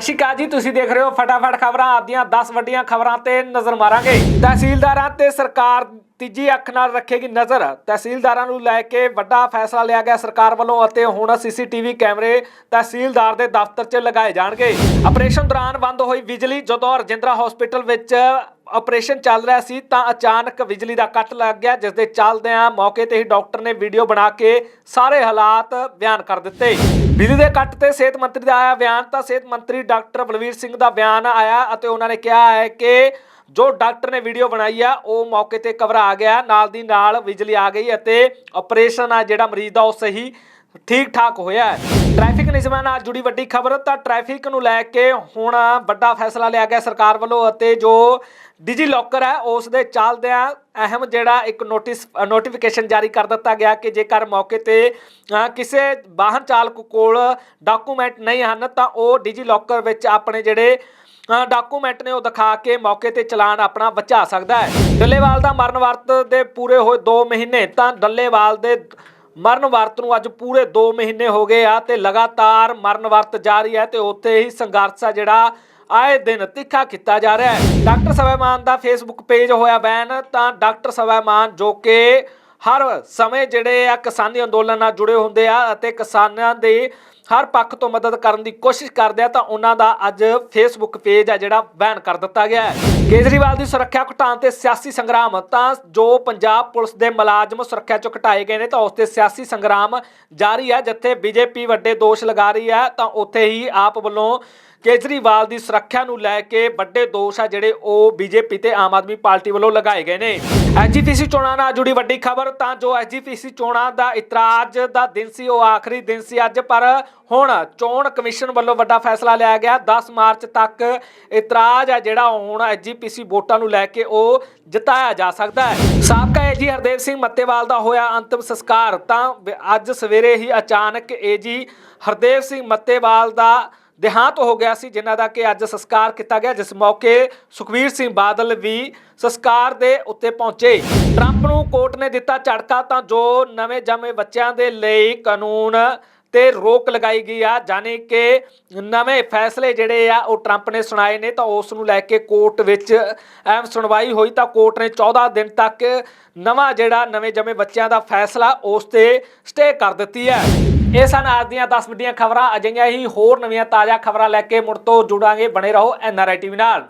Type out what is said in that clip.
ਸਤਿ ਸ਼੍ਰੀ ਅਕਾਲ ਜੀ, ਤੁਸੀਂ ਦੇਖ ਰਹੇ ਹੋ ਫਟਾਫਟ ਖਬਰਾਂ। ਆਦੀਆਂ 10 ਵੱਡੀਆਂ ਖਬਰਾਂ ਤੇ ਨਜ਼ਰ ਮਾਰਾਂਗੇ। ਤਹਿਸੀਲਦਾਰਾਂ ਤੇ ਸਰਕਾਰ ਤੀਜੀ ਅੱਖ ਨਾਲ ਰੱਖੇਗੀ ਨਜ਼ਰ। ਤਹਿਸੀਲਦਾਰਾਂ ਨੂੰ ਲੈ ਕੇ ਵੱਡਾ ਫੈਸਲਾ ਲਿਆ ਗਿਆ ਸਰਕਾਰ ਵੱਲੋਂ ਅਤੇ ਹੁਣ ਸੀਸੀਟੀਵੀ ਕੈਮਰੇ ਤਹਿਸੀਲਦਾਰ ਦੇ ਦਫ਼ਤਰ 'ਚ ਲਗਾਏ ਜਾਣਗੇ। ਆਪਰੇਸ਼ਨ ਦੌਰਾਨ ਬੰਦ ਹੋਈ ਬਿਜਲੀ। ਜਦੋਂ ਰਜਿੰਦਰਾ ਹਸਪੀਟਲ ਵਿੱਚ ਆਪਰੇਸ਼ਨ ਚੱਲ ਰਿਹਾ ਸੀ, ਤਾਂ ਅਚਾਨਕ ਬਿਜਲੀ ਦਾ ਕੱਟ ਲੱਗ ਗਿਆ ਜਿਸ ਦੇ ਚੱਲਦਿਆਂ ਮੌਕੇ ਤੇ ਹੀ ਡਾਕਟਰ ਨੇ ਵੀਡੀਓ ਬਣਾ ਕੇ ਸਾਰੇ ਹਾਲਾਤ ਬਿਆਨ ਕਰ ਦਿੱਤੇ। ਬਿਜਲੀ ਦੇ ਕੱਟ ਤੇ ਸਿਹਤ ਮੰਤਰੀ ਦਾ ਆਇਆ ਬਿਆਨ, ਤਾਂ ਸਿਹਤ ਮੰਤਰੀ ਡਾਕਟਰ ਬਲਵੀਰ ਸਿੰਘ ਦਾ ਬਿਆਨ ਆਇਆ ਅਤੇ ਉਹਨਾਂ ਨੇ ਕਿਹਾ ਹੈ ਕਿ ਜੋ ਡਾਕਟਰ ਨੇ ਵੀਡੀਓ ਬਣਾਈ ਆ, ਉਹ ਮੌਕੇ ਤੇ ਕਵਰ ਆ ਗਿਆ, ਨਾਲ ਦੀ ਨਾਲ ਬਿਜਲੀ ਆ ਗਈ ਅਤੇ ਆਪਰੇਸ਼ਨ ਆ ਜਿਹੜਾ ਮਰੀਜ਼ ਦਾ, ਉਹ ਸਹੀ ਠੀਕ ਠਾਕ ਹੋਇਆ ਟ੍ਰੈਫਿਕ ਨਿਯਮਾਂ ਨਾਲ ਜੁੜੀ ਵੱਡੀ ਖਬਰ, ਤਾਂ ਟ੍ਰੈਫਿਕ ਨੂੰ ਲੈ ਕੇ ਹੁਣ ਵੱਡਾ ਫੈਸਲਾ ਲਿਆ ਗਿਆ ਸਰਕਾਰ ਵੱਲੋਂ ਅਤੇ ਜੋ ਡਿਜੀ ਲੋਕਰ ਹੈ, ਉਸ ਦੇ ਚੱਲਦਿਆਂ ਅਹਿਮ ਜਿਹੜਾ ਇੱਕ ਨੋਟਿਸ, ਨੋਟੀਫਿਕੇਸ਼ਨ ਜਾਰੀ ਕਰ ਦਿੱਤਾ ਗਿਆ ਕਿ ਜੇਕਰ ਮੌਕੇ ਤੇ ਕਿਸੇ ਵਾਹਨ ਚਾਲਕ ਕੋਲ ਡਾਕੂਮੈਂਟ ਨਹੀਂ ਹਨ, ਤਾਂ ਉਹ ਡਿਜੀ ਲੋਕਰ ਵਿੱਚ ਆਪਣੇ ਜਿਹੜੇ ਡਾਕੂਮੈਂਟ ਨੇ ਉਹ ਦਿਖਾ ਕੇ ਮੌਕੇ ਤੇ ਚਲਾਨ ਆਪਣਾ ਬਚਾ ਸਕਦਾ ਹੈ। ਡੱਲੇਵਾਲ ਦਾ ਮਰਨ ਵਰਤ ਦੇ ਪੂਰੇ ਹੋਏ 2 ਮਹੀਨੇ, ਤਾਂ ਡੱਲੇਵਾਲ ਦੇ ਮਰਨ ਵਰਤ ਨੂੰ ਅੱਜ ਪੂਰੇ 2 ਮਹੀਨੇ ਹੋ ਗਏ ਆ ਤੇ ਲਗਾਤਾਰ ਮਰਨ ਵਰਤ ਜਾਰੀ ਹੈ ਤੇ ਉੱਥੇ ਹੀ ਸੰਘਰਸ਼ ਆ ਜਿਹੜਾ ਆਏ ਦਿਨ ਤਿੱਖਾ ਕੀਤਾ ਜਾ ਰਿਹਾ ਹੈ। ਡਾਕਟਰ ਸਵੈਮਾਨ ਦਾ ਫੇਸਬੁੱਕ ਪੇਜ ਹੋਇਆ ਬੈਨ, ਤਾਂ ਡਾਕਟਰ ਸਵੈਮਾਨ ਜੋ ਕਿ ਹਰ ਸਮੇਂ ਜਿਹੜੇ ਆ ਕਿਸਾਨੀ ਅੰਦੋਲਨ ਨਾਲ ਜੁੜੇ ਹੁੰਦੇ ਆ ਅਤੇ ਕਿਸਾਨਾਂ ਦੇ ਹਰ ਪੱਖ ਤੋਂ ਮਦਦ ਕਰਨ ਦੀ ਕੋਸ਼ਿਸ਼ ਕਰਦੇ ਆ, ਤਾਂ ਉਹਨਾਂ ਦਾ ਅੱਜ ਫੇਸਬੁੱਕ ਪੇਜ ਆ ਜਿਹੜਾ ਬੈਨ ਕਰ ਦਿੱਤਾ ਗਿਆ ਹੈ। ਕੇਜਰੀਵਾਲ ਦੀ ਸੁਰੱਖਿਆ ਘਟਾਉਣ ਤੇ ਸਿਆਸੀ ਸੰਗਰਾਮ, ਤਾਂ ਜੋ ਪੰਜਾਬ ਪੁਲਿਸ ਦੇ ਮੁਲਾਜ਼ਮ ਸੁਰੱਖਿਆ ਚੋਂ ਘਟਾਏ ਗਏ ਨੇ, ਤਾਂ ਉਸ ਤੇ ਸਿਆਸੀ ਸੰਗਰਾਮ ਜਾਰੀ ਹੈ ਜਿੱਥੇ ਬੀਜੇਪੀ ਵੱਡੇ ਦੋਸ਼ ਲਗਾ ਰਹੀ ਹੈ ਤਾਂ ਉੱਥੇ ਹੀ ਆਪ ਵੱਲੋਂ ਕੇਜਰੀਵਾਲ ਦੀ ਸੁਰੱਖਿਆ ਨੂੰ ਲੈ ਕੇ ਵੱਡੇ ਦੋਸ਼ ਆ ਜਿਹੜੇ ਉਹ ਬੀਜੇਪੀ ਤੇ ਆਮ ਆਦਮੀ ਪਾਰਟੀ ਵੱਲੋਂ ਲਗਾਏ ਗਏ ਨੇ। ਐਜੀਪੀਸੀ ਚੋਣਾਂ ਨਾਲ ਜੁੜੀ ਵੱਡੀ ਖਬਰ, ਤਾਂ ਜੋ ਐਜੀਪੀਸੀ ਚੋਣਾਂ ਦਾ ਇਤਰਾਜ਼ ਦਾ ਦਿਨ ਸੀ, ਉਹ ਆਖਰੀ ਦਿਨ ਸੀ ਅੱਜ, ਪਰ ਹੁਣ ਚੋਣ ਕਮਿਸ਼ਨ ਵੱਲੋਂ ਵੱਡਾ ਫੈਸਲਾ ਲਿਆ ਗਿਆ। 10 ਮਾਰਚ ਤੱਕ ਇਤਰਾਜ਼ ਹੈ ਜਿਹੜਾ ਹੁਣ ਐਜੀਪੀਸੀ ਵੋਟਾਂ ਨੂੰ ਲੈ ਕੇ ਉਹ ਜਿਤਾਇਆ ਜਾ ਸਕਦਾ ਹੈ। ਸਾਬਕਾ ਏਜੀ ਹਰਦੇਵ ਸਿੰਘ ਮੱਤੇਵਾਲ ਦਾ ਹੋਇਆ ਅੰਤਿਮ ਸੰਸਕਾਰ, ਤਾਂ ਅੱਜ ਸਵੇਰੇ ਹੀ ਅਚਾਨਕ ਏਜੀ ਹਰਦੇਵ ਸਿੰਘ ਮੱਤੇਵਾਲ ਦਾ ਦੇਹਾਂਤ ਹੋ ਗਿਆ ਸੀ, ਜਿਨ੍ਹਾਂ ਦਾ ਕਿ ਅੱਜ ਸੰਸਕਾਰ ਕੀਤਾ ਗਿਆ, ਜਿਸ ਮੌਕੇ ਸੁਖਵੀਰ ਸਿੰਘ ਬਾਦਲ ਵੀ ਸੰਸਕਾਰ ਦੇ ਉੱਤੇ ਪਹੁੰਚੇ। ਟਰੰਪ ਨੂੰ ਕੋਰਟ ਨੇ ਦਿੱਤਾ ਝਟਕਾ, ਤਾਂ ਜੋ ਨਵੇਂ ਜੰਮੇ ਬੱਚਿਆਂ ਦੇ ਲਈ ਕਾਨੂੰਨ ਤੇ ਰੋਕ ਲਗਾਈ ਗਈ ਆ, ਜਾਣੀ ਕਿ ਨਵੇਂ ਫੈਸਲੇ ਜਿਹੜੇ ਆ, ਉਹ ਟਰੰਪ ਨੇ ਸੁਣਾਏ ਨੇ, ਤਾਂ ਉਸ ਨੂੰ ਲੈ ਕੇ ਕੋਰਟ ਵਿੱਚ ਅਹਿਮ ਸੁਣਵਾਈ ਹੋਈ, ਤਾਂ ਕੋਰਟ ਨੇ 14 ਦਿਨ ਤੱਕ ਨਵਾਂ ਜਿਹੜਾ ਨਵੇਂ ਜੰਮੇ ਬੱਚਿਆਂ ਦਾ ਫੈਸਲਾ, ਉਸ ਤੇ ਸਟੇ ਕਰ ਦਿੱਤੀ ਹੈ। ਇਹ ਸਨ ਅੱਜ ਦੀਆਂ 10 ਵੱਡੀਆਂ ਖਬਰਾਂ। ਅਜਿਹੀਆਂ ਹੀ ਹੋਰ ਨਵੀਆਂ ਤਾਜ਼ਾ ਖਬਰਾਂ ਲੈ ਕੇ ਮੁੜ ਤੋਂ ਜੁੜਾਂਗੇ। ਬਣੇ ਰਹੋ ਐਨਆਰਆਈ ਟੀਵੀ ਨਾਲ।